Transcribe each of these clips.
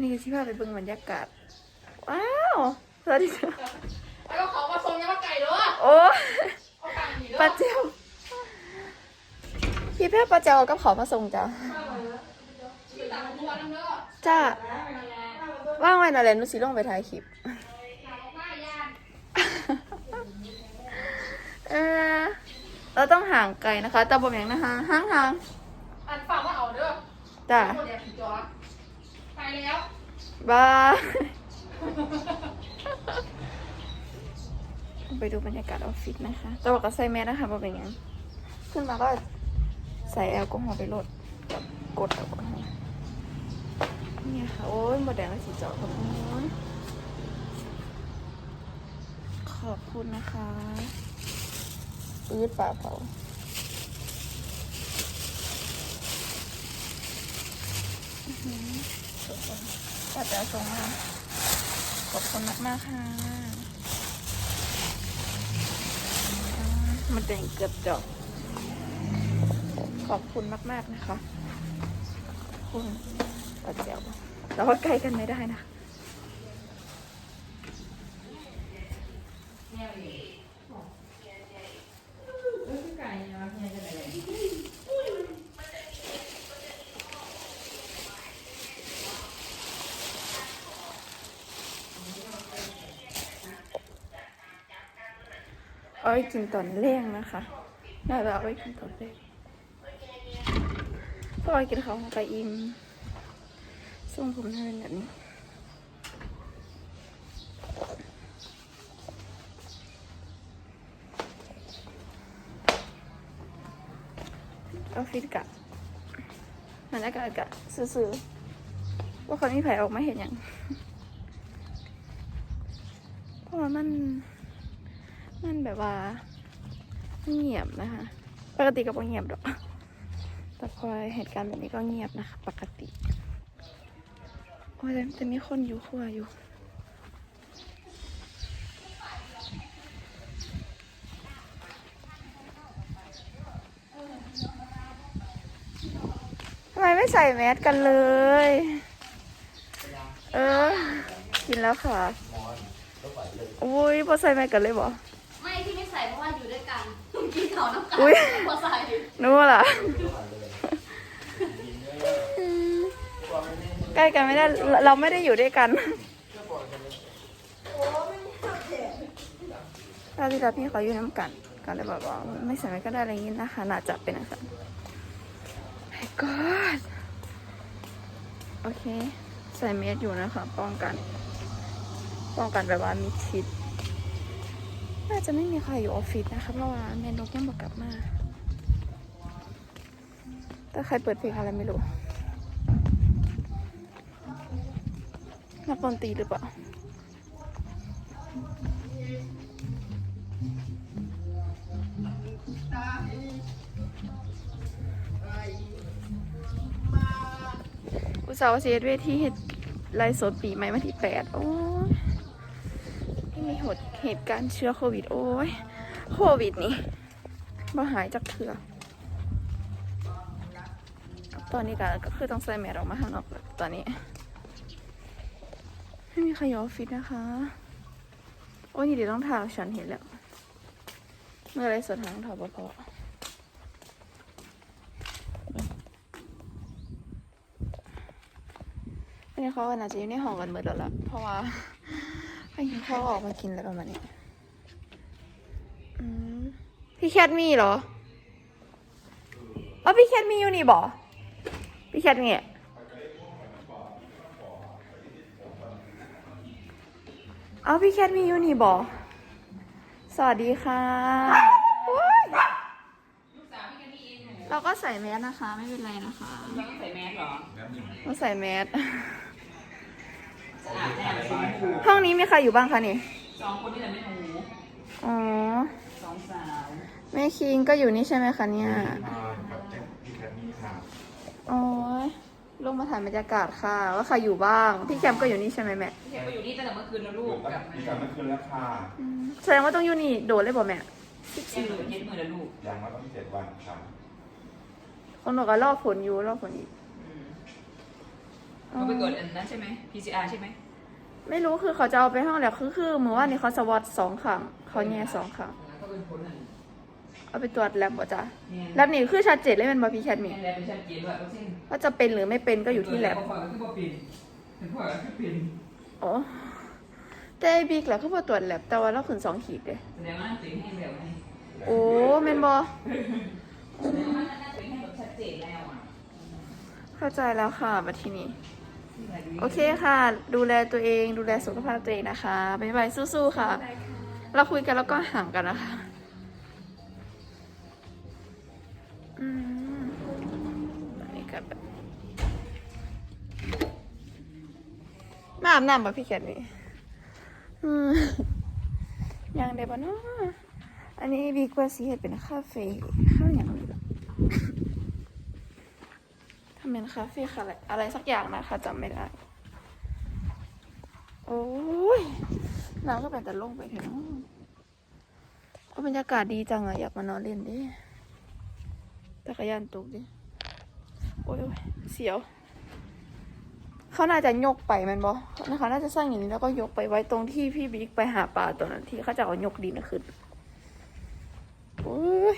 นี่ก็ที่พาไปเบิ่งบรรยากาศ ว้าว สวัสดีค่ะ แล้วก็เขามาทรงยังว่าไก่เด้อโอ้เอาไก่หนีเด้อปลาเจลพี่แพ้ปลาเจลกับเขามาส่งจ้ะที่ต่างทุกวันนั่นเด้อจ้า ว่างไว้นั่นแหละหนุสิลงไปถ่ายคลิปหน้ายานเออเราต้องห่างไกลนะคะ แต่บ่แม่งนะคะห่างห่างอันฝากว่าเอาเด้อๆจ้า คนแดงผีจอดไป แล้วบายไปดูบรรยากาศออฟฟิศนะคะแต่ว่าก็ใส่แมสนะคะบ่เป็นหยังขึ้นมาก็ใส่แอลกอฮอล์ไปลดกับกดแอลกอฮอล์เนี่ยค่ะ โอ้ยหมดแดงแล้วสีจอขอบคุณขอบคุณนะคะปื๊ดป่าเผา ก็จะส่งมาขอบคุณมากมากๆค่ะมันแต่งเกือบจบขอบคุณมากมากๆนะคะ คุณตัดเจียวแต่ว่าใกล้กันไม่ได้นะ เอาไว้กินตอนเร่งนะคะ น่าจะเอาไว้กินตอนเร่งพราะว่ากินเขาไปอิ่มส่งผมให้เป็นแบบนี้ออฟฟิศกะบรรยากาศกะซื่อๆว่าคนนี้ไผออกมาเห็นอย่างเพราะว่ามัน มันแบบว่าเงียบนะคะ ปกติก็บ่เงียบดอก แต่พอเหตุการณ์แบบนี้ก็เงียบนะคะ ปกติโอ้ยแต่จะมีคนอยู่ครัวอยู่ทำไมไม่ใส่แมสกันเลย เออ กินแล้วค่ะ อุ้ยพอใส่แมสกันเลยบอ เขาน้ำกันอุ๊ยพอใส่นึกว่าล่ะใกล้กันไม่ได้ เราไม่ได้อยู่ด้วยกันเราที่รับพี่เขาอยู่น้ำกันก็เลยบอกว่าไม่ใส่ไม่ก็ได้อะไรอย่างนี้นะคะน่าจะเป็นนะคะ my god โอเค ใส่เมสอยู่นะคะ ป้องกัน ป้องกันแบบว่ามีชิด น่าจะไม่มีใครอยู่ออฟฟิศนะคะ เพราะว่าแม่นกยังบอกกลับมา แต่ใครเปิดเพลงอะไรไม่รู้นักดนตรีหรือเปล่าอุตสาหเสียเวทีเฮ็ดไลฟ์สดปีใหม่วันที่แปดโอ้ ยไม่มีหดเหตุการณ์เชื้อโควิด โอ้ยโควิดนี่มาหายจากเถื่อตอนนี้ก็ก็คือต้องใส่แมสออกมาข้างนอกแล้วตอนนี้ ไม่มีใครอยู่ออฟฟิศนะคะ โอ้ยนี่เดี๋ยวต้องถ่ามฉันเห็นแล้ว เมื่อไรสดทางถอปพออันนี้เขาก็น่าจะอยู่ในห้องกันหมดแล้วล่ะเพราะว่า ให้กินข้าวออกมากินอะไรประมาณนี้อืมพี่แคทมีเหรออ๋อพี่แคทมีอยู่นี่บอพี่แคทเนี่ยเอาพี่แคทมีอยู่นี่บอสวัสดีค่ะโอ๊ยเราก็ใส่แมสนะคะ ไม่เป็นไรนะคะต้องใส่แมสเหรอ เราใส่แมสสะ อาดแน่เลยชมพูห้องนี้มีใครอยู่บ้างคะนี่สองคนนี่แหละไม่หูอ๋อสองสาวแม่คิงก็อยู่นี่ใช่ไหมคะเนี่ยกับเจ๊พี่แคมมี่ค่ะโอ้ยลงมาถ่ายบรรยากาศค่ะ ว่าใครอยู่บ้าง พี่แคมก็อยู่นี่ใช่ไหมแม่ พี่แกก็อยู่นี่ตั้งแต่เมื่อคืนแล้วลูกกลับมาพี่กลับเมื่อคืนแล้วค่ะอืมแสดงว่าต้องอยู่นี่โดดเลยบอกแม่แค่เหมือนเย็ดมือแล้วลูกยังว่าต้องเจ็ดวันค่ะคนบอกว่ารอบผลอยู่รอบผลอีกอืม เขาไปตรวจอันนั้นใช่ไหม PCR ใช่ไหมไม่รู้คือเขาจะเอาไปห้องแล้วคือคือเมื่อวานนี้เขาสวอตสองครั้งเขาแย่สองครั้งก็เป็นผลอันเอาไปตรวจแลบบ่จ้ะเนี่ยแลบนี่คือชัดเจนเลยแมันบอพีแคทมีเนี่ยแล้วเป็นชัดเจนว่าเปอร์เซ็นต์ว่าจะเป็นหรือไม่เป็นก็อยู่ที่แลบพอก็คือพอเป็นเป็นพอก็คือเป็นอ๋อแต่ไอ้บิ๊กแหละคือพอตรวจแลบแต่ว่าเราขึ้นสองขีดเลยแสดงว่าเป็นให้แบบไงโอ้แมนบอแสดงว่าน่าจะเป็นให้แบบชัดเจนแล้วอะเข้าใจแล้วค่ะมาทีนี้ โอเคค่ะ ดูแลตัวเอง ดูแลสุขภาพตัวเองนะคะ บ๊ายบาย สู้ๆ ค่ะ เราคุยกันแล้วก็ห่างกันนะคะอืมนนี้ก็แบบมาอาบน้ำป่ะพี่แคทนี่ยังได้ป่ะเนาะอันนี้บีกว่าสีเห็ดเป็นคาเฟ่ข้าวอย่างนี้ เป็นคาเฟ่ค่ะอะไรสักอย่างนะคะจำไม่ได้ โอ้ยน้ำก็เป็นแต่ลงไปเถอะเนาะโอ้บรรยากาศดีจังอะอยากมานอนเล่นดิจักรยานตกดิ โอ้ยเสียว เขาน่าจะยกไปมันบอนะคะน่าจะสร้างอย่างนี้แล้วก็ยกไปไว้ตรงที่พี่บิ๊กไปหาปลาตอนนั้นที่เขาจะเอายกดินขึ้นโอ้ย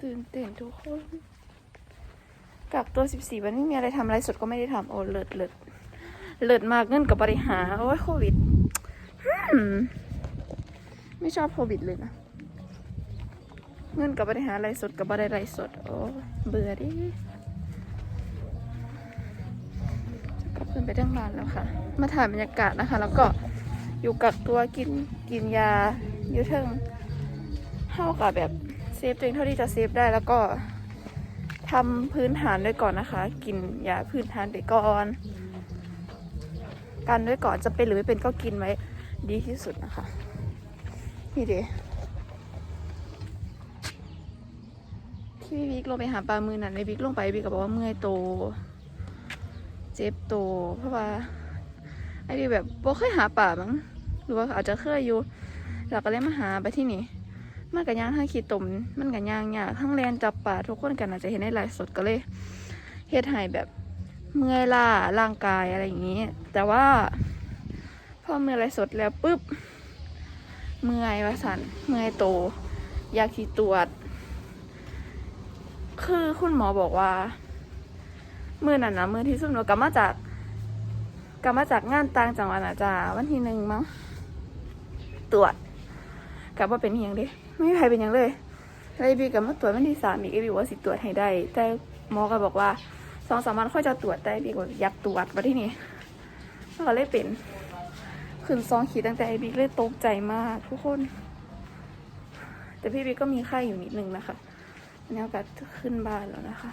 ตื่นเต้นทุกคน กักตัวสิบสี่วันไม่มีอะไรทำอะไรสดก็ไม่ได้ทำโอ้เลิศเลิศเลิศมากเงินกับบริหารโอ้ยโควิดไม่ชอบโควิดเลยนะ เงินกับบริหารไรสดกับบริไรสด โอ้เบื่อดิจะกลับขึ้นไปเรื่องบ้านแล้วค่ะ มาถ่ายบรรยากาศนะคะ แล้วก็อยู่กักตัวกินกินยาอยู่เทิงเท่ากับแบบเซฟตัวเองเท่าที่จะเซฟได้แล้วก็ ทำพื้นฐานด้วยก่อนนะคะ กินยาพื้นฐานไปก่อน กันไว้ก่อนจะเป็นหรือไม่เป็นก็กินไว้ดีที่สุดนะคะ นี่เดที่พี่บิ๊กลงไปหาปลามือนั่นในบิ๊กลงไปบิ๊กก็บอกว่าเมื่อยโต เจ็บโต เพราะว่าไอ้บิ๊กแบบบ่เคยหาป่ามั้งหรือว่าอาจจะเคยอยู่เราก็เลยมาหาไปที่นี่ มันกับย่างทั้งขีดตมมันกับย่างยากทั้งแลนจับป่าทุกคนกันอาจจะเห็นในไลฟ์สดก็เลยเฮ็ดให้แบบเมื่อยล้าร่างกายอะไรอย่างนี้ แต่ว่าพอเมื่อยอะไรสดแล้วปุ๊บเมื่อยวะสันเมื่อยโต อยากขีตรวจ คือคุณหมอบอกว่ามือนั่นนะมือที่สุดหนูกลับมาจากกลับมาจากงานต่างจังหวัดนะจ๊ะวันที่หนึ่งมั้งตรวจกลับว่าเป็นอหย่างดิ ไม่มีใครเป็นอย่างเลยไอบีกับมาตรวจวันที่สามอีกไอบีบอกว่าสิตรวจให้ได้ แต่หมอก็บอกว่าสองสามวันค่อยจะตรวจได้ดีกว่าอยากตรวจมาที่นี่แล้วก็เลยเป็นขึ้นซองขีดตั้งแต่ไอบิ๊กเลยตกใจมากทุกคน แต่พี่บิ๊กก็มีไข้อยู่นิดนึงนะคะบรรยากาศขึ้นบ้านแล้วนะคะ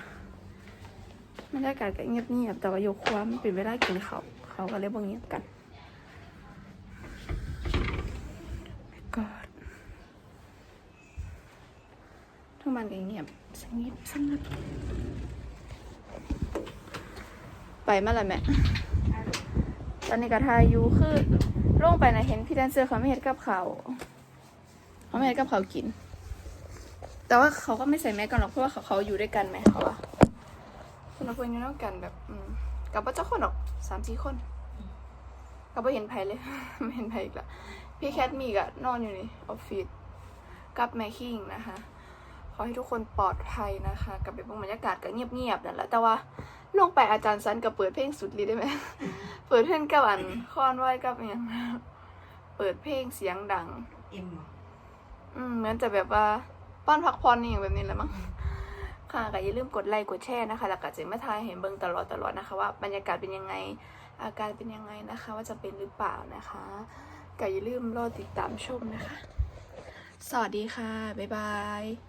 บรรยากาศก็เงียบๆแต่ว่าโยกความเป็นเวลากินเขาเขาก็เลยบ่เงียบกันกอด ทั้งมันเงียบสงบสงบไปมาแล้วแม่ตอนนี้ก็ทายอยู่คือลงไปนะเห็นพี่แดนเซอร์เขาไม่เห็นกับเขาเขาไม่เห็นกับเขากิน แต่ว่าเขาก็ไม่ใส่แมสกันหรอกเพราะว่าเขาเขาอยู่ด้วยกันไหมเขาว่าคนละคนอยู่ด้วยกันแบบอืกับว่าเจ้าคนหรอกสามสี่คนกับว่าเห็นไผเลยไม่เห็นไผอีกละพี่แคทมีกะนอนอยู่ในออฟฟิศกับแม่คิงนะคะ อให้ทุกคนปลอดภัยนะคะกับเป็นบรรยากาศก็เงียบๆนั่นแหละแต่ว่าลงไปอาจารย์ซันกับเปิดเพลงสุดฤทธิ์ได้ไหมเปิดเพลงกับอันคอนไว้กับอหย่างเปิดเพลงเสียงดังเอ็มอืมเหมือนจะแบบว่าป้อนพักผ่อนนี่อย่างแบบนี้แหละมั้งค่ะก็อย่าลืมกดไลค์กดแชร์นะคะแล้วก็จะมาทายเห็นเบิ่งตลอดตลอดนะคะ ว่าบรรยากาศเป็นยังไง อาการเป็นยังไงนะคะ ว่าจะเป็นหรือเปล่านะคะก็อย่าลืมรอติดตามชมนะคะ สวัสดีค่ะ บ๊ายบาย